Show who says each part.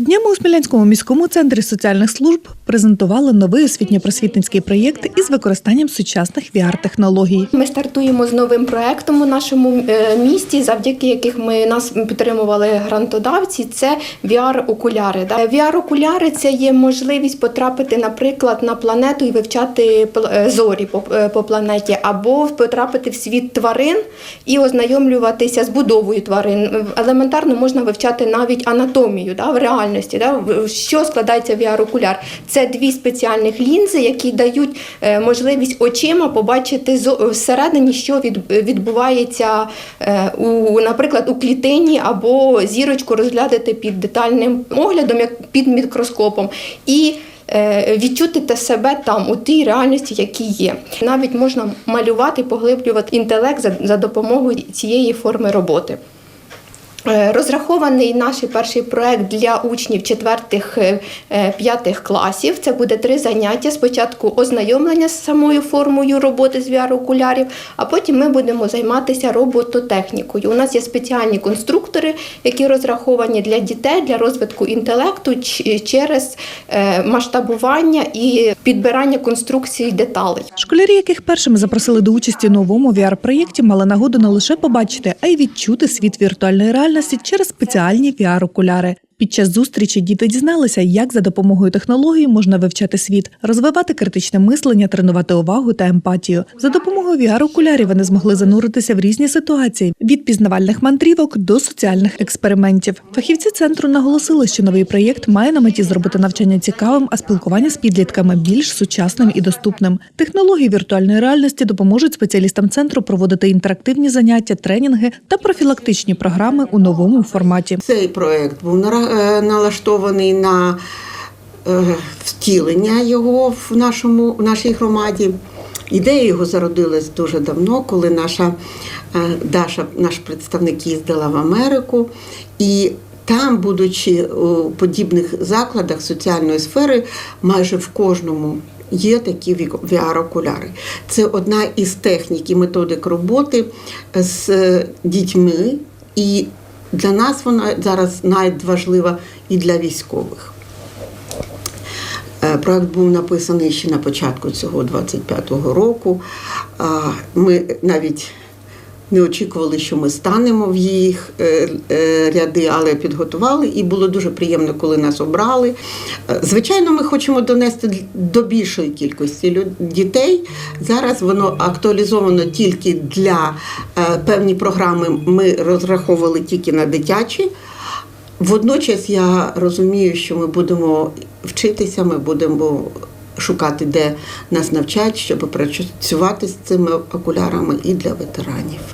Speaker 1: Днями у Смілянському міському центрі соціальних служб презентували новий освітньо-просвітницький проєкт із використанням сучасних VR-технологій.
Speaker 2: Ми стартуємо з новим проектом у нашому е, місті, завдяки яких ми нас підтримували грантодавці. Це VR-окуляри. VR-окуляри це є можливість потрапити, наприклад, на планету і вивчати е, зорі по, е, планеті, або потрапити в світ тварин і ознайомлюватися з будовою тварин. Елементарно можна вивчати навіть анатомію в реальності. Що складається VR-окуляр? Це дві спеціальних лінзи, які дають е, можливість очима побачити всередині, що відбувається, е, у, наприклад, у клітині або зірочку розглядати під детальним оглядом, як під мікроскопом. І е, Відчути те себе там у тій реальності, які є. Навіть можна малювати, поглиблювати інтелект за, за допомогою цієї форми роботи. Е, Розрахований наш перший проект для учнів 4-5 класів. Це буде три заняття. Спочатку ознайомлення з самою формою роботи з VR-окулярів, а потім ми будемо займатися робототехнікою. У нас є спеціальні конструктори, які розраховані для дітей для розвитку інтелекту через е, масштабування і підбирання конструкцій деталей.
Speaker 1: Школярі, яких першими запросили до участі у новому VR-проєкті, мали нагоду не лише побачити, а й відчути світ віртуальної реальності через спеціальні VR-окуляри. Під час зустрічі діти дізналися, як за допомогою технології можна вивчати світ, розвивати критичне мислення, тренувати увагу та емпатію. За допомогою VR-окулярів вони змогли зануритися в різні ситуації від пізнавальних мандрівок до соціальних експериментів. Фахівці центру наголосили, що новий проєкт має на меті зробити навчання цікавим, а спілкування з підлітками більш сучасним і доступним. Технології віртуальної реальності допоможуть спеціалістам центру проводити інтерактивні заняття, тренінги та профілактичні програми у новому форматі.
Speaker 3: Цей проект був е, налаштований на е, втілення його в, нашому, в нашій громаді. Ідея його зародилась дуже давно, коли наша е, Даша, наш представник, їздила в Америку. І там, будучи у подібних закладах соціальної сфери, майже в кожному є такі VR-окуляри. Це одна із технік і методик роботи з е, дітьми. І для нас вона зараз надважлива і для військових. Е, Проект був написаний ще на початку цього 25-го року. Ми навіть не очікували, що ми станемо в їх е, е, ряди, але підготували, і було дуже приємно, коли нас обрали. Е, Звичайно, ми хочемо донести до більшої кількості дітей. Зараз воно актуалізовано тільки для певні програми. Ми розраховували тільки на дитячі. Водночас я розумію, що ми будемо вчитися, ми будемо шукати, де нас навчать, щоб працювати з цими окулярами і для ветеранів.